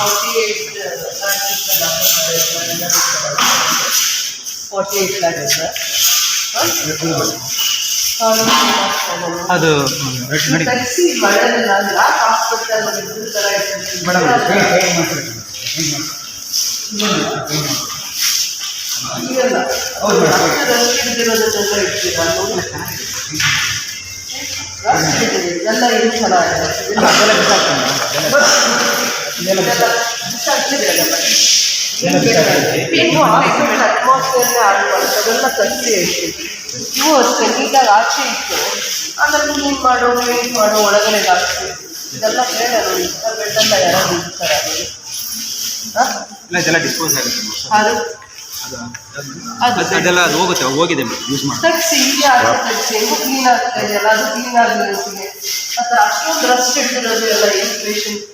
Forty eight forty eight sir ಅದು ತರಿಸಿ ಯಾಕೆ ಹಾಸ್ಪಿಟಲ್ ಇದ್ರ ಥರ ಇಟ್ಟಿರ್ತೀವಿ? ಈಗಲ್ಲ ರಕ್ತ ಹಿಡಿದಿರೋದನ್ನೆಲ್ಲ ಇಡ್ತೀರಾ ಇದೆಲ್ಲ ಏನು ಚೆನ್ನಾಗಿದೆ ಇದೆಲ್ಲ ಇನ್ನು ಹಾಸ್ಪಿಟಲ್ ಅಟ್ಮಾಸ್ಫಿಯರ್ನೇ ಆಗಬಾರ್ದು ಅದೆಲ್ಲ ಕಟ್ಟಿ ಹೇಳ್ತೀವಿ ಇವು ಅಷ್ಟೇ ನೀಟಾಗಿ ಆಚೆ ಇತ್ತು ಆಮೇಲೆ ಕ್ಲೀನ್ ಮಾಡೋ ಕ್ಲೀನ್ ಮಾಡೋ ಒಳಗಡೆ ಹಾಕ್ತೀವಿ ಇದೆಲ್ಲ ನೋಡಿ ಇಂಥ ಬೆಡ್ಡೆಲ್ಲ ಯಾರು ಇರ್ತಾರೆ ಇಲ್ಲ ಇದೆಲ್ಲ ಡಿಸ್ಪೋಸ್ ಆಗುತ್ತೆ. ಅದು- ಅದೆಲ್ಲ ಅದು ಹೋಗುತ್ತೆ ಹೋಗಿದೆ ಯೂಸ್ ಮಾಡಿ. ತಗ್ಸಿ ಈಗ ಆಚೆ ತಗ್ಸಿ ಹೆಂಗೂ ಕ್ಲೀನ್ ಆಗ್ತಾ ಇದೆಯಲ್ಲ ಅದು ಕ್ಲೀನ್ ಆಗಿರೋದಿಗೆ ಮತ್ತು ಅಷ್ಟೊಂದು ರಸ್ಟ್ ಹಿಡಿದಿರೋದು ಎಲ್ಲ ಏನು ಪೇಷಂಟ್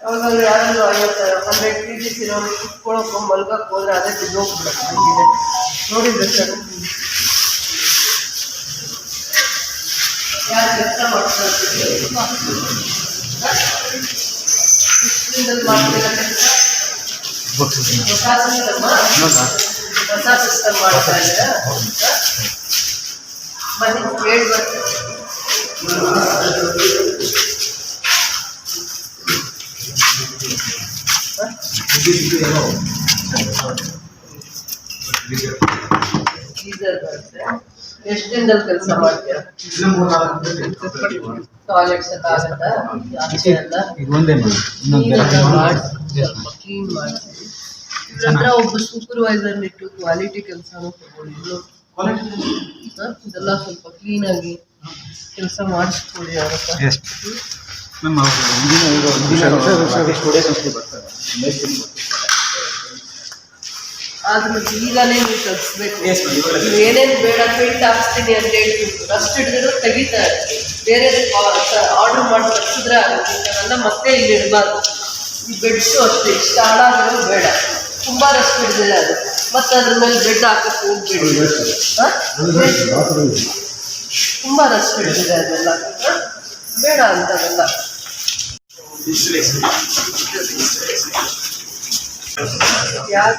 ಅವಾಗ ಯಾರಾದ್ರು ಐವತ್ತು ಹಂಡ್ರೆಡ್ ಕೆ ಜಿಸ್ ಇರೋರು ಕುತ್ಕೊಳ್ಳೋಕೆ ಮಲ್ಗಕ್ಕೆ ಹೋದ್ರೆ ಅದೇ ಬಿದ್ದೋಗ್ಬಿಡುತ್ತೆ ನೋಡಿದ್ರೆ ಸರ್. ಯಾರು ಕೆಲಸ ಮಾಡ್ತಾರೆ ಇಷ್ಟರಿಂದಲೂ ಮಾಡ್ತೀರಾ ಕೆಲಸ ಹೊಸ ಸಿಸ್ಟಮ್ ಹೊಸ ಸಿಸ್ಟಮ್ ಮಾಡ್ತಾ ಇದ್ದೀರಾ ಬನ್ನಿ ಹೇಳಿ ಬರ್ತೀನಿ ಗೀಸರ್ ಬರುತ್ತೆ ಎಷ್ಟು ದಿನದಲ್ಲಿ ಕೆಲಸ ಮಾಡ್ತೀರಾ ಟಾಯ್ಲೆಟ್ಸ್ ಎಲ್ಲ ಆಗತ್ತಾ ಆಚೆ ಎಲ್ಲ ಇದು ಒಂದೇ ಮಾಡಿ ನೀರೆಲ್ಲ ಮಾಡಿಸಿ ಸ್ವಲ್ಪ ಕ್ಲೀನ್ ಮಾಡಿಸಿ ಇದ್ರ ಒಬ್ಬ ಸೂಪರ್ವೈಸರ್ ಇಟ್ಟು ಕ್ವಾಲಿಟಿ ಕೆಲಸನೂ ತಗೊಳ್ಳಿ ಇದು ಹ? ಇದೆಲ್ಲ ಸ್ವಲ್ಪ ಕ್ಲೀನಾಗಿ ಕೆಲಸ ಮಾಡಿಸ್ಕೊಡಿ ಅವ್ರ ಹತ್ರ ಆದ್ರೆ ಈಗಲೇ ನೀವು ತಗ್ಸ್ಬೇಕು. ಏನೇನು ಬೇಡ ಪೇಂಟ್ ಹಾಕ್ಸ್ತೀನಿ ಅಂತ ಹೇಳ್ತೀವಿ ರಸ್ಟ್ ಹಿಡಿದ್ರು ತೆಗಿತಾ ಇರ್ತೀವಿ ಬೇರೆ ಆರ್ಡರ್ ಮಾಡಿ ತಗ್ಸಿದ್ರೆ ಆಗುತ್ತೆ. ಮತ್ತೆ ಇಲ್ಲಿ ಇಡಬಾರ್ದು. ಈ ಬೆಡ್ಸು ಅಷ್ಟೇ ಇಷ್ಟ ಹಾಳಾದ್ರೂ ಬೇಡ. ತುಂಬ ರಸ್ಟ್ ಹಿಡಿದಿದೆ ಅದು. ಮತ್ತೆ ಅದ್ರ ಮೇಲೆ ಬೆಡ್ ಹಾಕಕ್ಕೆ ಹೋಗ್ಬೇಡಿ. ಹಾಂ? ತುಂಬ ರಸ್ಟ್ ಹಿಡಿದಿದೆ ಅದೆಲ್ಲ. ಬೇಡ ಬೇಡ ಅದೆಲ್ಲ ಯಾರು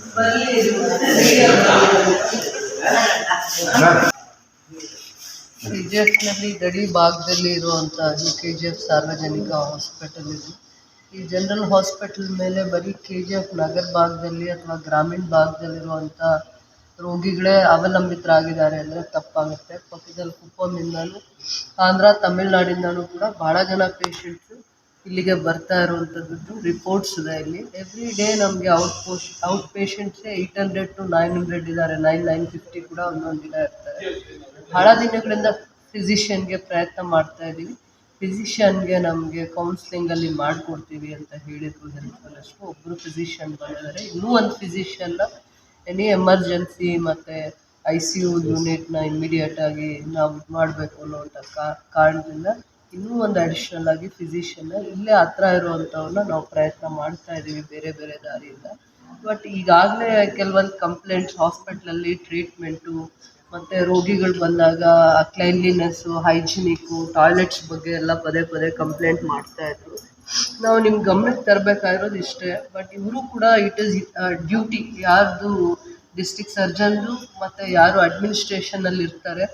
ಕೆ ಜಿ ಗಡಿ ಭಾಗದಲ್ಲಿ ಇರುವಂಥ ಯು ಕೆ ಜಿ ಎಫ್ ಸಾರ್ವಜನಿಕ ಹಾಸ್ಪಿಟಲ್ ಇದು. ಈ ಜನರಲ್ ಹಾಸ್ಪಿಟಲ್ ಮೇಲೆ ಬರೀ ಕೆ ಜಿ ಎಫ್ ನಗರ ಭಾಗದಲ್ಲಿ ಅಥವಾ ಗ್ರಾಮೀಣ ಭಾಗದಲ್ಲಿರುವಂಥ ರೋಗಿಗಳೇ ಅವಲಂಬಿತರಾಗಿದ್ದಾರೆ ಅಂದರೆ ತಪ್ಪಾಗುತ್ತೆ. ಪಕ್ಕದಲ್ಲಿ ಕುಪ್ಪಮಿಂದಲೂ ಆಂಧ್ರ, ತಮಿಳ್ನಾಡಿಂದಲೂ ಕೂಡ ಭಾಳ ಜನ ಪೇಷಂಟ್ಸು ಇಲ್ಲಿಗೆ ಬರ್ತಾ ಇರುವಂತದ್ದು ರಿಪೋರ್ಟ್ಸ್ ಇದೆ ಇಲ್ಲಿ. ಎವ್ರಿ ಡೇ ನಮಗೆ out post out ಪೇಷಂಟ್ಸೇ eight hundred to nine hundred ಇದ್ದಾರೆ. ನೈನ್ ನೈನ್ ಫಿಫ್ಟಿ ಕೂಡ ಒಂದೊಂದು ದಿನ ಇರ್ತಾರೆ. ಬಹಳ ದಿನಗಳಿಂದ ಫಿಸಿಷಿಯನ್ಗೆ ಪ್ರಯತ್ನ ಮಾಡ್ತಾ ಇದ್ದೀವಿ. ಫಿಸಿಷಿಯನ್ಗೆ ನಮಗೆ ಕೌನ್ಸ್ಲಿಂಗಲ್ಲಿ ಮಾಡಿಕೊಡ್ತೀವಿ ಅಂತ ಹೇಳಿದ್ರು ಹೆಲ್ತ್ ಅಷ್ಟು ಒಬ್ಬರು ಫಿಸಿಷಿಯನ್ ಬಂದಿದ್ದಾರೆ. ಇನ್ನೂ ಒಂದು ಫಿಸಿಷಿಯನ್ನ ಎನಿ ಎಮರ್ಜೆನ್ಸಿ ಮತ್ತು ಐ ಸಿ ಯು ಯೂನಿಟ್ನ ಇಮ್ಮಿಡಿಯೇಟಾಗಿ ನಾವು ಮಾಡಬೇಕು ಅನ್ನೋವಂಥ ಕಾರಣದಿಂದ ಇನ್ನೂ ಒಂದು ಅಡಿಷ್ನಲ್ ಆಗಿ ಫಿಸಿಷಿಯನ್ನ ಇಲ್ಲೇ ಹತ್ರ ಇರುವಂಥವ್ರನ್ನ ನಾವು ಪ್ರಯತ್ನ ಮಾಡ್ತಾ ಇದ್ದೀವಿ ಬೇರೆ ಬೇರೆ ದಾರಿಯಿಂದ. ಬಟ್ ಈಗಾಗಲೇ ಕೆಲವೊಂದು ಕಂಪ್ಲೇಂಟ್ಸ್ ಹಾಸ್ಪಿಟ್ಲಲ್ಲಿ ಟ್ರೀಟ್ಮೆಂಟು ಮತ್ತು ರೋಗಿಗಳು ಬಂದಾಗ ಕ್ಲೈನ್ಲಿನೆಸ್ಸು ಹೈಜಿನಿಕ್ಕು ಟಾಯ್ಲೆಟ್ಸ್ ಬಗ್ಗೆ ಎಲ್ಲ ಪದೇ ಪದೇ ಕಂಪ್ಲೇಂಟ್ ಮಾಡ್ತಾಯಿದ್ರು ನಾವು ನಿಮ್ಮ ಗಮನಕ್ಕೆ ತರಬೇಕಾಗಿರೋದು ಇಷ್ಟೇ. ಬಟ್ ಇವರು ಕೂಡ ಇಟ್ ಈಸ್ ಡ್ಯೂಟಿ ಯಾರ್ದು ಡಿಸ್ಟಿಕ್ ಸರ್ಜನ್ದು ಮತ್ತು ಯಾರು ಅಡ್ಮಿನಿಸ್ಟ್ರೇಷನಲ್ಲಿ ಇರ್ತಾರೆ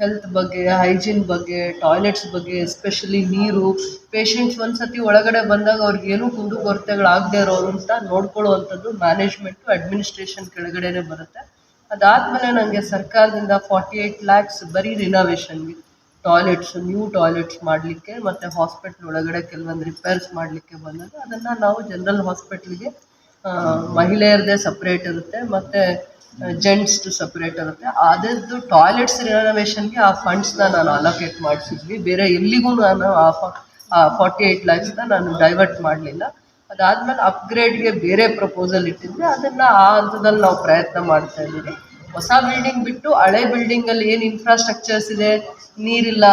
ಹೆಲ್ತ್ ಬಗ್ಗೆ ಹೈಜೀನ್ ಬಗ್ಗೆ ಟಾಯ್ಲೆಟ್ಸ್ ಬಗ್ಗೆ ಎಸ್ಪೆಷಲಿ ನೀರು ಪೇಷಂಟ್ಸ್ ಒಂದು ಸತಿ ಒಳಗಡೆ ಬಂದಾಗ ಅವ್ರಿಗೆ ಏನು ಕುಂದು ಕೊರತೆಗಳಾಗದೇ ಇರೋ ಅಂತ ನೋಡ್ಕೊಳ್ಳುವಂಥದ್ದು ಮ್ಯಾನೇಜ್ಮೆಂಟು ಅಡ್ಮಿನಿಸ್ಟ್ರೇಷನ್ ಕೆಳಗಡೆನೇ ಬರುತ್ತೆ. ಅದಾದಮೇಲೆ ನನಗೆ ಸರ್ಕಾರದಿಂದ ಫಾರ್ಟಿ ಏಯ್ಟ್ ಲ್ಯಾಕ್ಸ್ ಬರೀ ರಿನೋವೇಷನ್ಗೆ ಟಾಯ್ಲೆಟ್ಸ್ ನ್ಯೂ ಟಾಯ್ಲೆಟ್ಸ್ ಮಾಡಲಿಕ್ಕೆ ಮತ್ತು ಹಾಸ್ಪಿಟ್ಲ್ ಒಳಗಡೆ ಕೆಲವೊಂದು ರಿಪೇರ್ಸ್ ಮಾಡಲಿಕ್ಕೆ ಬಂದಾಗ ಅದನ್ನು ನಾವು ಜನರಲ್ ಹಾಸ್ಪಿಟ್ಲಿಗೆ ಮಹಿಳೆಯರದೇ ಸಪ್ರೇಟ್ ಇರುತ್ತೆ, ಮತ್ತು ಜೆಂಟ್ಸ್ದು ಸಪ್ರೇಟ್ ಇರುತ್ತೆ. ಅದರದ್ದು ಟಾಯ್ಲೆಟ್ಸ್ ರಿನೋವೇಷನ್ಗೆ ಆ ಫಂಡ್ಸ್ನ ನಾನು ಅಲೋಕೇಟ್ ಮಾಡಿಸಿದ್ವಿ. ಬೇರೆ ಎಲ್ಲಿಗೂ ನಾನು ಆ ಫಾರ್ಟಿ ಏಯ್ಟ್ ಲ್ಯಾಕ್ಸ್ನ ನಾನು ಡೈವರ್ಟ್ ಮಾಡಲಿಲ್ಲ. ಅದಾದಮೇಲೆ ಅಪ್ಗ್ರೇಡ್ಗೆ ಬೇರೆ ಪ್ರಪೋಸಲ್ ಇಟ್ಟಿದ್ವಿ. ಅದನ್ನು ಆ ಹಂತದಲ್ಲಿ ನಾವು ಪ್ರಯತ್ನ ಮಾಡ್ತಾ ಇದ್ದೀವಿ. ಹೊಸ ಬಿಲ್ಡಿಂಗ್ ಬಿಟ್ಟು ಹಳೆ ಬಿಲ್ಡಿಂಗಲ್ಲಿ ಏನು ಇನ್ಫ್ರಾಸ್ಟ್ರಕ್ಚರ್ಸ್ ಇದೆ? ನೀರಿಲ್ಲ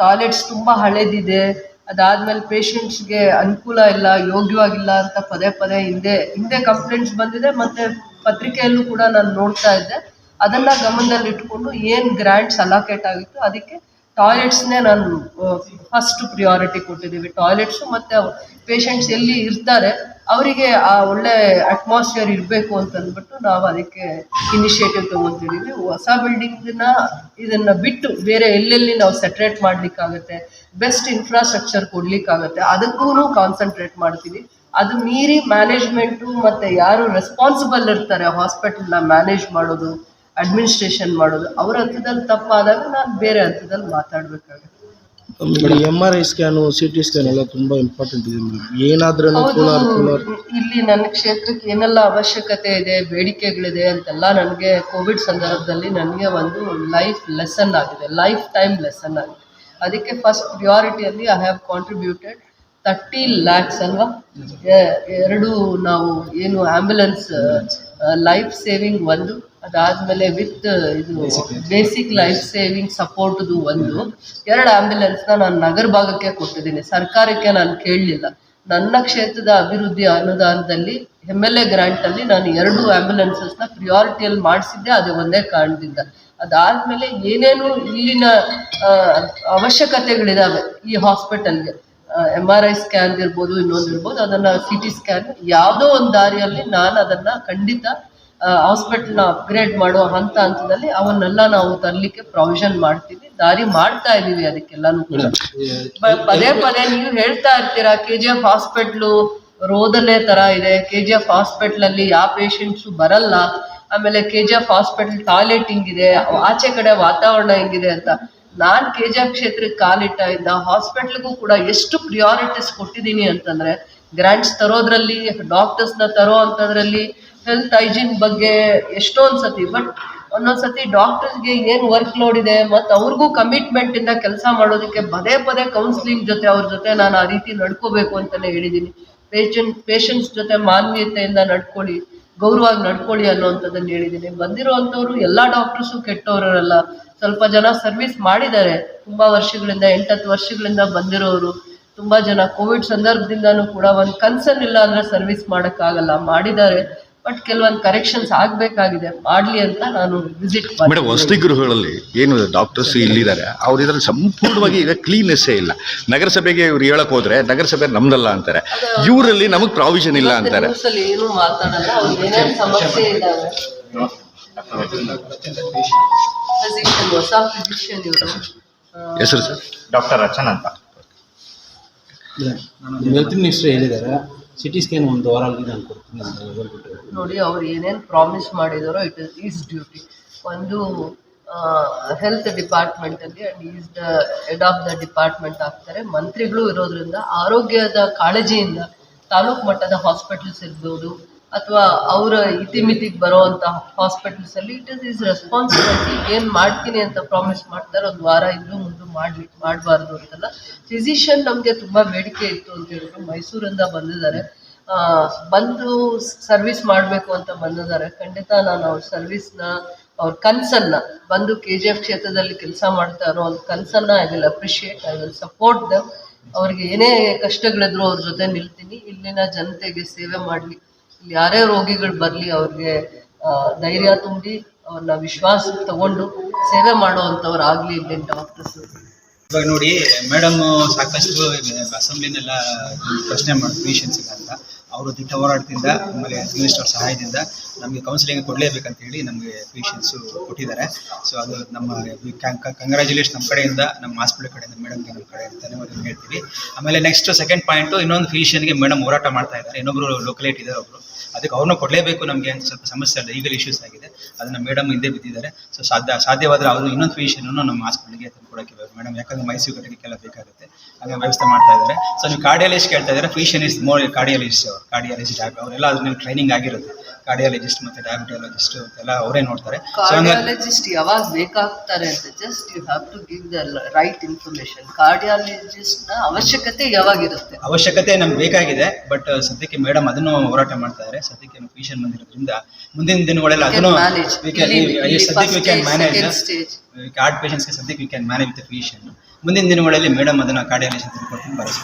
ಟಾಯ್ಲೆಟ್ಸ್ ತುಂಬ ಹಳೇದಿದೆ. ಅದಾದ್ಮೇಲೆ ಪೇಷಂಟ್ಸ್ಗೆ ಅನುಕೂಲ ಇಲ್ಲ, ಯೋಗ್ಯವಾಗಿಲ್ಲ ಅಂತ ಪದೇ ಪದೇ ಹಿಂದೆ ಹಿಂದೆ ಕಂಪ್ಲೇಂಟ್ಸ್ ಬಂದಿದೆ, ಮತ್ತೆ ಪತ್ರಿಕೆಯಲ್ಲೂ ಕೂಡ ನಾನು ನೋಡ್ತಾ ಇದ್ದೆ. ಅದನ್ನ ಗಮನದಲ್ಲಿ ಇಟ್ಕೊಂಡು ಏನು ಗ್ರ್ಯಾಂಟ್ಸ್ ಅಲಾಕೇಟ್ ಆಗಿತ್ತು, ಅದಕ್ಕೆ ಟಾಯ್ಲೆಟ್ಸ್ನೇ ನಾನು ಫಸ್ಟ್ ಪ್ರಿಯಾರಿಟಿ ಕೊಟ್ಟಿದ್ದೀವಿ. ಟಾಯ್ಲೆಟ್ಸು ಮತ್ತು ಪೇಷಂಟ್ಸ್ ಎಲ್ಲಿ ಇರ್ತಾರೆ ಅವರಿಗೆ ಆ ಒಳ್ಳೆ ಅಟ್ಮಾಸ್ಫಿಯರ್ ಇರಬೇಕು ಅಂತ ಅಂದ್ಬಿಟ್ಟು ನಾವು ಅದಕ್ಕೆ ಇನಿಷಿಯೇಟಿವ್ ತೊಗೊತಿದ್ದೀವಿ ಹೊಸ ಬಿಲ್ಡಿಂಗ್ನ ಇದನ್ನು ಬಿಟ್ಟು ಬೇರೆ ಎಲ್ಲೆಲ್ಲಿ ನಾವು ಸೆಟ್ರೇಟ್ ಮಾಡಲಿಕ್ಕಾಗತ್ತೆ ಬೆಸ್ಟ್ ಇನ್ಫ್ರಾಸ್ಟ್ರಕ್ಚರ್ ಕೊಡ್ಲಿಕ್ಕಾಗತ್ತೆ ಅದಕ್ಕೂ ಕಾನ್ಸಂಟ್ರೇಟ್ ಮಾಡ್ತೀವಿ. ಅದು ಮೀರಿ ಮ್ಯಾನೇಜ್ಮೆಂಟು ಮತ್ತು ಯಾರು ರೆಸ್ಪಾನ್ಸಿಬಲ್ ಇರ್ತಾರೆ ಹಾಸ್ಪಿಟಲ್ನ ಮ್ಯಾನೇಜ್ ಮಾಡೋದು ಅಡ್ಮಿನಿಸ್ಟ್ರೇಷನ್ ಮಾಡೋದು, ಅವ್ರ ಹಂತದಲ್ಲಿ ತಪ್ಪಾದಾಗ ನಾನು ಬೇರೆ ಹಂತದಲ್ಲಿ ಮಾತಾಡಬೇಕಾಗುತ್ತೆ. M R I scan C T scan ಎಲ್ಲ ತುಂಬ ಇಂಪಾರ್ಟೆಂಟ್ ಇದೆ ಮೇಡಮ್. ಏನಾದ್ರೂ ಕೂಲರ್ ಕೂಲರ್ ಇಲ್ಲಿ ನನ್ನ ಕ್ಷೇತ್ರಕ್ಕೆ ಏನೆಲ್ಲ ಅವಶ್ಯಕತೆ ಇದೆ ಬೇಡಿಕೆಗಳಿದೆ ಅಂತೆಲ್ಲ ನನಗೆ ಕೋವಿಡ್ ಸಂದರ್ಭದಲ್ಲಿ ನನಗೆ ಒಂದು ಲೈಫ್ ಲೆಸನ್ ಆಗಿದೆ ಲೈಫ್ ಟೈಮ್ ಲೆಸನ್ ಆಗಿದೆ. ಅದಕ್ಕೆ first ಪ್ರಿಯಾರಿಟಿಯಲ್ಲಿ I have contributed thirty lakhs ಅಲ್ವಾ? ಎರಡು ನಾವು ಏನು ಆ್ಯಂಬುಲೆನ್ಸ್ ಲೈಫ್ ಸೇವಿಂಗ್ ಒಂದು. ಅದಾದಮೇಲೆ ವಿತ್ ಇದು ಬೇಸಿಕ್ ಲೈಫ್ ಸೇವಿಂಗ್ ಸಪೋರ್ಟ್ದು ಒಂದು. ಎರಡು ಆ್ಯಂಬುಲೆನ್ಸ್ನ ನಾನು ನಗರ ಭಾಗಕ್ಕೆ ಕೊಟ್ಟಿದ್ದೀನಿ. ಸರ್ಕಾರಕ್ಕೆ ನಾನು ಕೇಳಲಿಲ್ಲ. ನನ್ನ ಕ್ಷೇತ್ರದ ಅಭಿವೃದ್ಧಿ ಅನುದಾನದಲ್ಲಿ ಎಂ ಎಲ್ ಎ ಗ್ರ್ಯಾಂಟಲ್ಲಿ ನಾನು ಎರಡು ಆ್ಯಂಬುಲೆನ್ಸಸ್ನ ಪ್ರಿಯಾರಿಟಿಯಲ್ಲಿ ಮಾಡಿಸಿದ್ದೆ. ಅದು ಒಂದೇ ಕಾರಣದಿಂದ. ಅದಾದ್ಮೇಲೆ ಏನೇನು ಇಲ್ಲಿನ ಅವಶ್ಯಕತೆಗಳಿದಾವೆ ಈ ಹಾಸ್ಪಿಟಲ್ಗೆ ಎಂ ಆರ್ ಐ ಸ್ಕ್ಯಾನ್ ಇರ್ಬೋದು ಇನ್ನೊಂದು ಇರ್ಬೋದು ಅದನ್ನು ಸಿ ಟಿ ಸ್ಕ್ಯಾನ್ ಯಾವುದೋ ಒಂದು ದಾರಿಯಲ್ಲಿ ನಾನು ಅದನ್ನು ಖಂಡಿತ ಹಾಸ್ಪಿಟಲ್ನ ಅಪ್ಗ್ರೇಡ್ ಮಾಡೋ ಹಂತ ಹಂತದಲ್ಲಿ ಅವನ್ನೆಲ್ಲ ನಾವು ತರಲಿಕ್ಕೆ ಪ್ರಾವಿಷನ್ ಮಾಡ್ತೀವಿ. ದಾರಿ ಮಾಡ್ತಾ ಇದ್ದೀವಿ ಅದಕ್ಕೆಲ್ಲಾನು ಕೂಡ. ಪದೇ ಪದೇ ನೀವು ಹೇಳ್ತಾ ಇರ್ತೀರಾ ಕೆ ಜಿ ಎಫ್ ಹಾಸ್ಪಿಟ್ಲು ರೋದನೆ ತರ ಇದೆ ಕೆ ಜಿ ಎಫ್ ಹಾಸ್ಪಿಟ್ಲಲ್ಲಿ ಯಾವ ಪೇಷಂಟ್ಸು ಬರಲ್ಲ ಆಮೇಲೆ K G F hospital toilet ಹಿಂಗಿದೆ ಆಚೆ ಕಡೆ ವಾತಾವರಣ ಹೆಂಗಿದೆ ಅಂತ. ನಾನು ಕೆ ಜಿ ಎಫ್ ಕ್ಷೇತ್ರಕ್ಕೆ ಕಾಲಿಟ್ಟಾಗಿದ್ದ ಹಾಸ್ಪಿಟ್ಲ್ಗೂ ಕೂಡ ಎಷ್ಟು ಪ್ರಿಯಾರಿಟೀಸ್ ಕೊಟ್ಟಿದ್ದೀನಿ ಅಂತಂದ್ರೆ ಗ್ರಾಂಟ್ಸ್ ತರೋದ್ರಲ್ಲಿ ಡಾಕ್ಟರ್ಸ್ನ ತರೋ ಅಂಥದ್ರಲ್ಲಿ ಹೆಲ್ತ್ ಹೈಜೀನ್ ಬಗ್ಗೆ ಎಷ್ಟೊಂದು ಸತಿ ಬಟ್ ಒಂದೊಂದು ಸತಿ ಡಾಕ್ಟರ್ಸ್ಗೆ ಏನು ವರ್ಕ್ ಲೋಡ್ ಇದೆ, ಮತ್ತು ಅವ್ರಿಗೂ ಕಮಿಟ್ಮೆಂಟ್ ಇಂದ ಕೆಲಸ ಮಾಡೋದಕ್ಕೆ ಪದೇ ಪದೇ ಕೌನ್ಸಿಲಿಂಗ್ ಜೊತೆ ಅವ್ರ ಜೊತೆ ನಾನು ಆ ರೀತಿ ನಡ್ಕೋಬೇಕು ಅಂತಲೇ ಹೇಳಿದ್ದೀನಿ ಪೇಷಂಟ್ ಪೇಷಂಟ್ಸ್ ಜೊತೆ ಮಾನ್ಯತೆಯಿಂದ ನಡ್ಕೊಳ್ಳಿ ಗೌರವವಾಗಿ ನಡ್ಕೊಳ್ಳಿ ಅನ್ನೋವಂಥದ್ದನ್ನು ಹೇಳಿದ್ದೀನಿ ಬಂದಿರೋವಂಥವ್ರು ಎಲ್ಲ ಡಾಕ್ಟರ್ಸು ಕೆಟ್ಟವರಲ್ಲ ಸ್ವಲ್ಪ ಜನ ಸರ್ವಿಸ್ ಮಾಡಿದ್ದಾರೆ. ತುಂಬ ವರ್ಷಗಳಿಂದ, ಎಂಟತ್ತು ವರ್ಷಗಳಿಂದ ಬಂದಿರೋರು. ತುಂಬ ಜನ ಕೋವಿಡ್ ಸಂದರ್ಭದಿಂದನೂ ಕೂಡ ಒಂದು ಕನ್ಸರ್ನ್ ಇಲ್ಲ ಅಂದರೆ ಸರ್ವಿಸ್ ಮಾಡೋಕ್ಕಾಗಲ್ಲ. ಮಾಡಿದ್ದಾರೆ. ಬಟ್ ಕೆಲವೊಂದು ಕರೆಕ್ಷನ್ಸ್ ಆಗಬೇಕಾಗಿದೆ ಮಾಡಲಿ ಅಂತ ನಾನು ವಿಸಿಟ್ ಮೇಡಮ್ ವಸತಿ ಗೃಹಗಳಲ್ಲಿ ಏನು ಡಾಕ್ಟರ್ಸ್ ಇಲ್ಲಿದ್ದಾರೆ ಅವ್ರು ಇದ್ರಲ್ಲಿ ಸಂಪೂರ್ಣವಾಗಿ ಈಗ ಕ್ಲೀನೆಸ್ಸೇ ಇಲ್ಲ. ನಗರಸಭೆಗೆ ಇವ್ರು ಹೇಳಕ್ ಹೋದ್ರೆ ನಗರಸಭೆ ನಮ್ದಲ್ಲ ಅಂತಾರೆ. ಇವರಲ್ಲಿ ನಮಗೆ ಪ್ರಾವಿಷನ್ ಇಲ್ಲ ಅಂತಾರೆ. ಏನು ಏನೂ ಮಾತಾಡಲ್ಲ ಅವ್ರಿಗೆ ಏನೇನು ಸಮಸ್ಯೆ ಇದ್ದಾವೆ ಫಿಸಿಷಿಯನ್ ಹೊಸ ಫಿಸಿಷಿಯನ್ ಇವರು. ಹೆಸರು ಸರ್? ಡಾಕ್ಟರ್ ರಚನ್ ಅಂತ. ಹೆಲ್ತ್ ಮಿನಿಸ್ಟರ್ ಹೇಳಿದ್ದಾರೆ. ಸಿ ಟಿ ಸ್ಕ್ಯಾನ್ ಒಂದು ನಾನು ಕೊಡ್ತೀನಿ ಅಂತ ಹೇಳ್ಬಿಟ್ಟು ನೋಡಿ, ಅವ್ರು ಏನೇನು ಪ್ರಾಮಿಸ್ ಮಾಡಿದಾರೋ ಇಟ್ ಇಸ್ ಈಸ್ ಡ್ಯೂಟಿ ಒಂದು health ಡಿಪಾರ್ಟ್ಮೆಂಟಲ್ಲಿ and is the head of the department ಆಗ್ತಾರೆ. ಮಂತ್ರಿಗಳು ಇರೋದ್ರಿಂದ, ಆರೋಗ್ಯದ ಕಾಳಜಿಯಿಂದ ತಾಲೂಕು ಮಟ್ಟದ ಹಾಸ್ಪಿಟಲ್ಸ್ ಇರ್ಬೋದು ಅಥವಾ ಅವರ ಇತಿಮಿತಿಗೆ ಬರೋವಂಥ ಹಾಸ್ಪಿಟಲ್ಸಲ್ಲಿ ಇಟ್ ಇಸ್ ಈಸ್ ರೆಸ್ಪಾನ್ಸಿಬಿಲಿಟಿ ಏನು ಮಾಡ್ತೀನಿ ಅಂತ ಪ್ರಾಮಿಸ್ ಮಾಡ್ತಾರೆ, ಒಂದು ವಾರ ಇದ್ರು ಮುಂದೆ ಮಾಡ್ಲಿ, ಮಾಡಬಾರ್ದು ಅಂತಲ್ಲ. ಫಿಸಿಷಿಯನ್ ನಮಗೆ ತುಂಬ ಬೇಡಿಕೆ ಇತ್ತು ಅಂತ ಹೇಳಿದ್ರು ಮೈಸೂರಿಂದ ಬಂದಿದ್ದಾರೆ. ಬಂದು ಸರ್ವಿಸ್ ಮಾಡಬೇಕು ಅಂತ ಬಂದಿದ್ದಾರೆ. ಖಂಡಿತ ನಾನು ಅವ್ರ ಸರ್ವಿಸ್ನ ಅವ್ರ ಕನ್ಸನ್ನ, ಬಂದು ಕೆ ಜಿ ಎಫ್ ಕ್ಷೇತ್ರದಲ್ಲಿ ಕೆಲಸ ಮಾಡ್ತಾ ಇರೋ ಒಂದು ಕನ್ಸನ್ನ I will appreciate I will support them ಅವ್ರಿಗೆ ಏನೇ ಕಷ್ಟಗಳಿದ್ರು ಅವ್ರ ಜೊತೆ ನಿಲ್ತೀನಿ. ಇಲ್ಲಿನ ಜನತೆಗೆ ಸೇವೆ ಮಾಡಲಿ ಇಲ್ಲಿ ಯಾರೇ ರೋಗಿಗಳು ಬರಲಿ ಅವ್ರಿಗೆ ಧೈರ್ಯ ತುಂಬಿ ಅವ್ರನ್ನ ವಿಶ್ವಾಸ ತಗೊಂಡು ಸೇವೆ ಮಾಡುವಂಥವ್ರು ಆಗಲಿ ಇಲ್ಲಿನ ಡಾಕ್ಟರ್ಸು ಇವಾಗ ನೋಡಿ ಮೇಡಮ್ ಸಾಕಷ್ಟು ಅಸೆಂಬ್ಲಿನೆಲ್ಲ ಪ್ರಶ್ನೆ ಮಾಡಿ ಪೇಷನ್ಸ್ ಇಲ್ಲ ಅಂತ. ಅವರು ದಿಟ್ಟ ಹೋರಾಟದಿಂದ, ಆಮೇಲೆ ಮಿನಿಸ್ಟರ್ ಸಹಾಯದಿಂದ ನಮಗೆ ಕೌನ್ಸಿಲಿಂಗ್ ಕೊಡಲೇಬೇಕಂತ ಹೇಳಿ ನಮಗೆ ಪೇಷನ್ಸು ಕೊಟ್ಟಿದ್ದಾರೆ. ಸೊ ಅದು ನಮ್ಮ ಕಂಗ್ರ್ಯಾಚುಲೇಷನ್ ನಮ್ಮ ಕಡೆಯಿಂದ, ನಮ್ಮ ಹಾಸ್ಪಿಟಲ್ ಕಡೆಯಿಂದ ಮೇಡಮ್ಗೆ ನಮ್ಮ ಕಡೆಯಿಂದ ಧನ್ಯವಾದ ಹೇಳ್ತೀವಿ. ಆಮೇಲೆ ನೆಕ್ಸ್ಟ್ ಸೆಕೆಂಡ್ ಪಾಯಿಂಟು ಇನ್ನೊಂದು ಫಿಸಿಷಿಯನ್ಗೆ ಮೇಡಮ್ ಹೋರಾಟ ಮಾಡ್ತಾ ಇದ್ದಾರೆ. ಇನ್ನೊಬ್ಬರು ಲೋಕಲೇಟ್ ಇದ್ದಾರೆ ಒಬ್ಬರು ಅದಕ್ಕೆ ಅವ್ರನ್ನ ಕೊಡಲೇಬೇಕು ನಮಗೆ ಅಂತ ಸ್ವಲ್ಪ ಸಮಸ್ಯೆ ಅಲ್ಲ ಈಗಲೂ ಇಶ್ಯೂಸ್ ಆಗಿದೆ. ಅದನ್ನ ಮೇಡಮ್ ಹಿಂದೆ ಬಿದ್ದಿದ್ದಾರೆ. ಸೊ ಸಾಧ್ಯ, ಸಾಧ್ಯವಾದರೆ ಅವರು ಇನ್ನೊಂದು ಫಿಸಿಷಿಯನನ್ನು ನಮ್ಮ ಹಾಸ್ಪಿಟಲ್ಗೆ ಕೊಡೋಕೆ ಮೇಡಮ್ ಯಾಕಂದ್ರೆ ಮೈಸೂರು ಘಟಕಕ್ಕೆಲ್ಲ ಬೇಕಾಗುತ್ತೆ. ಹಾಗೆ ವ್ಯವಸ್ಥೆ ಮಾಡ್ತಾ ಇದ್ದಾರೆ. ಸೊ ನೀವು ಕಾರ್ಡಿಯಾಲಿಸ್ಟ್ ಕೇಳ್ತಾ ಇದ್ದಾರೆ. ಫಿಷಿಯನ್ ಇಸ್ ಮೋರ್ ಕಾರ್ಡಿಯಾಲಿಸ್ಟ್ ಅವರು ಕಾರ್ಡಿಯಾಲಿಸ್ಟ್ ಅವರೆಲ್ಲ ಅದ್ರ ಟ್ರೈನಿಂಗ್ ಆಗಿರುತ್ತೆ. ಕಾರ್ಡಿಯಾಲಜಿಸ್ಟ್ ಮತ್ತೆ ಡಯಾಬಿಟಾಲಜಿಸ್ಟ್ ಎಲ್ಲ ಅವರೇ ನೋಡ್ತಾರೆ. ಕಾರ್ಡಿಯಾಲಜಿಸ್ಟ್ ಯಾವಾಗ ಬೇಕಾಗ್ತಾರೆ ಅಂತ just you have to give the right information ಕಾರ್ಡಿಯಾಲಜಿಸ್ಟ್ನ ಅವಶ್ಯಕತೆ ಯಾವಾಗಿರುತ್ತೆ? ಅವಶ್ಯಕತೆ ನಮ್ಗೆ ಬೇಕಾಗಿದೆ ಬಟ್ ಸದ್ಯಕ್ಕೆ ಮೇಡಮ್ ಅದನ್ನು ಹೋರಾಟ ಮಾಡ್ತಾ ಇದ್ದಾರೆ ಸದ್ಯಕ್ಕೆ ಪೇಷಂಟ್ ಬಂದಿರೋದ್ರಿಂದ ಮುಂದಿನ ದಿನಗಳಲ್ಲಿ ಅದನ್ನು ಸದ್ಯಕ್ಕೆ ಸ್ಟೇಜ್ ಕಾರ್ಡ್ ಪೇಷಂಟ್ಸ್ಗೆ ಸದ್ಯಕ್ಕೆ we can manage with patient ಮುಂದಿನ ದಿನಗಳಲ್ಲಿ ಮೇಡಮ್ ಅದನ್ನು ಕಾರ್ಡಿಯಾಲಜಿಸ್ಟ್ ಕೊಡ್ತೀನಿ ಬರೆಸಿ